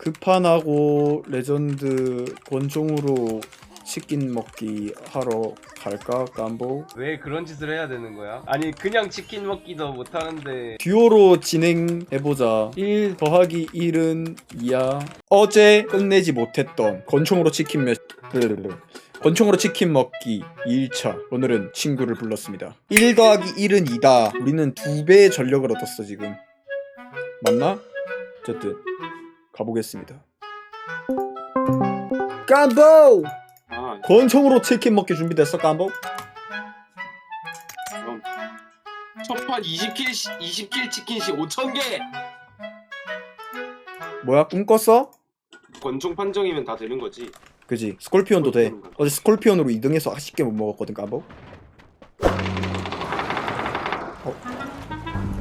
급판하고 레전드 권총으로 치킨 먹기 하러 갈까 깜보? 왜 그런 짓을 해야 되는 거야? 아니 그냥 치킨 먹기도 못하는데. 듀오로 진행해보자. 1 더하기 1은 2야 어제 끝내지 못했던 권총으로 치킨 몇 권총으로 치킨 먹기 2일차. 오늘은 친구를 불렀습니다. 1 더하기 1은 2다. 우리는 두 배의 전력을 얻었어 지금. 맞나? 어쨌든 가보겠습니다 깜보! 아, 권총으로 치킨 먹기 준비됐어 깜보? 첫판 20킬 20킬 치킨씩 5천 개. 뭐야 꿈 꿨어? 권총 판정이면 다 되는 거지. 그지 스콜피온도 돼. 어제 스콜피온으로 2등해서 아쉽게 못 먹었거든 깜보 어?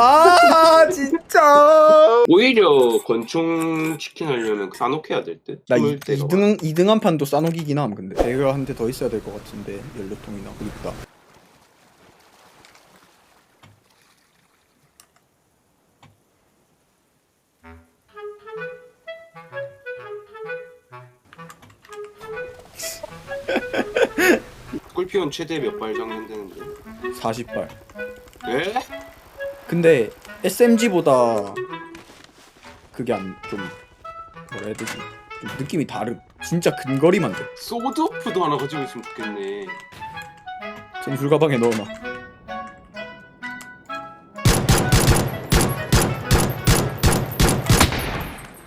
아 진짜 오히려 권총 치킨 하려면 싸놓게 될 듯. 나 숨을 2, 때가 2등 2등 한 판도 싸놓기긴 함 근데 배가 한 대 더 있어야 될 것 같은데 연료통이나 그립다 스콜피온 최대 몇발 장전되는데? 40발 에? 근데 SMG보다 그게 안 좀 뭐라 해야 되지? 좀 느낌이 다름. 진짜 근거리만 돼. 소드오프도 하나 가지고 있으면 좋겠네. 전술 가방에 넣어놔.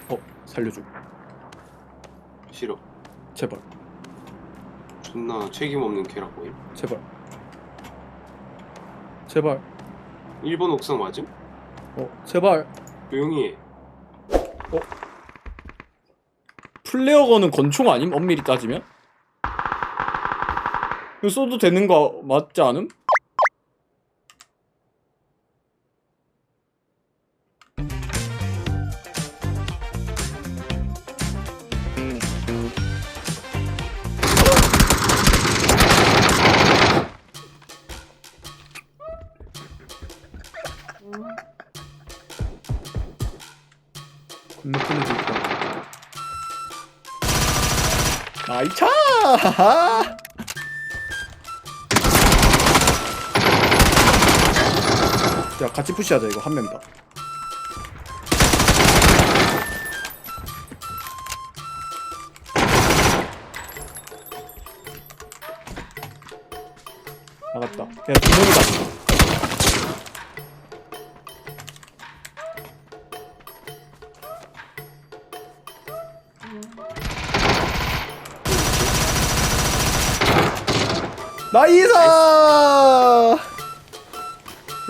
어 살려줘. 싫어. 제발 존나 책임 없는 캐라 보임. 제발 제발 1번 옥상 맞음? 어 제발 조용히 해. 플레어건은 권총 아님? 엄밀히 따지면? 이거 써도 되는 거 맞지 않음? 건너편에 있다. 나이차! 야 같이 푸시하자 이거 한 명이다 나갔다 야 두 명이다 나이스!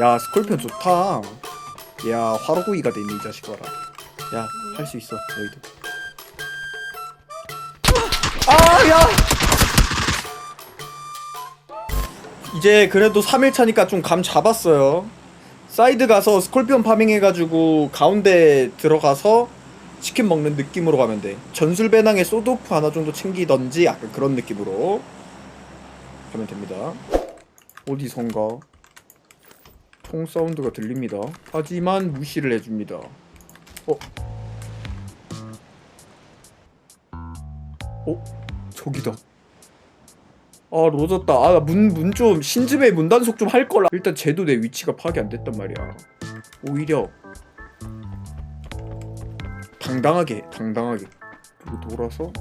야 스콜피온 좋다. 야 화로구이가 되네 이 자식 봐라. 야할 수 있어 너희도. 아 야! 이제 그래도 3일차니까 좀 감 잡았어요. 사이드 가서 스콜피온 파밍 해가지고 가운데 들어가서 치킨 먹는 느낌으로 가면 돼. 전술 배낭에 소드오프 하나 정도 챙기던지 약간 그런 느낌으로 가면 됩니다. 어디선가 총 사운드가 들립니다. 하지만 무시를 해줍니다. 어? 어? 저기다. 아 로졌다. 아 문 문좀 신집에 문 단속 좀할 걸. 일단 쟤도 내 위치가 파악이 안 됐단 말이야. 오히려 당당하게 해, 당당하게. 그리고 돌아서.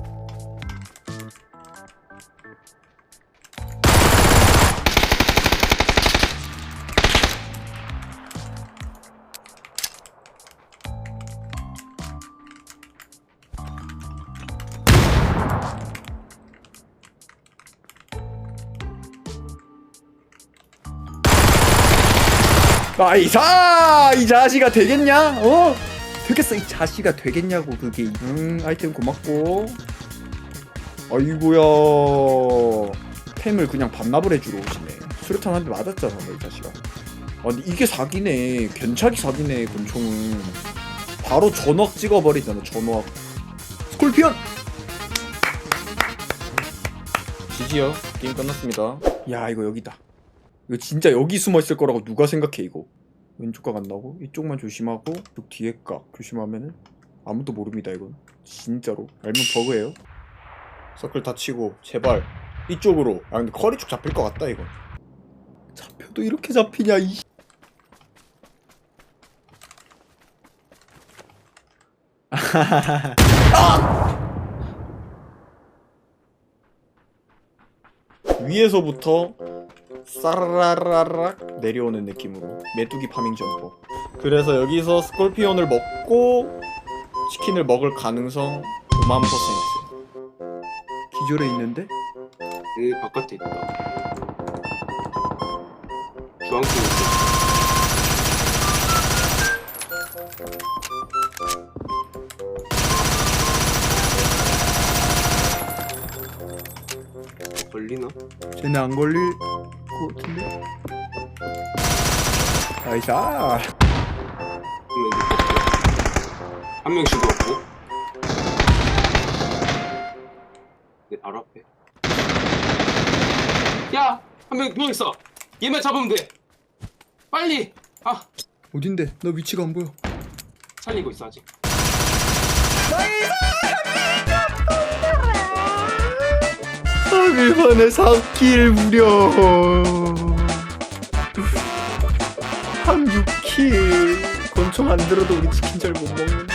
나이사! 이 자식아 되겠냐? 어 되겠어 이 자식아 되겠냐고 그게 음 아이템 고맙고. 아이고야. 템을 그냥 반납을 해주러 오시네. 수류탄 한 대 맞았잖아 너이 자식아. 아니 이게 사기네. 괜찮이 사기네 권총은. 바로 전확 찍어버리잖아 전확 스콜피언! 지지요. 게임 끝났습니다. 야 이거 여기다. 이거 진짜 여기 숨어있을 거라고 누가 생각해 이거? 왼쪽 각 안 나오고 이쪽만 조심하고 이 뒤에 각 조심하면은 아무도 모릅니다 이건. 진짜로. 알면 버그예요. 서클 다 치고 제발 이쪽으로. 아 근데 커리 쪽 잡힐 것 같다 이거. 잡혀도 이렇게 잡히냐 이. 위에서부터 싸라라락 내려오는 느낌으로 메뚜기 파밍 점퍼 그래서 여기서 스콜피온을 먹고 치킨을 먹을 가능성 5만 퍼센트 기절해 있는데? 여기 바깥에 있다. 주황색 걸리나? 쟤네 안 걸릴 것 같은데? 아이샤 한명 죽었고. 내 바로 앞에. 야! 한 명 누워 있어. 얘만 잡으면 돼. 빨리. 아, 어딘데? 너 위치가 안 보여 살리고 있어 아직. 일반에 4킬 무려. 한 6킬 권총 안 들어도 우리 치킨 잘 못 먹는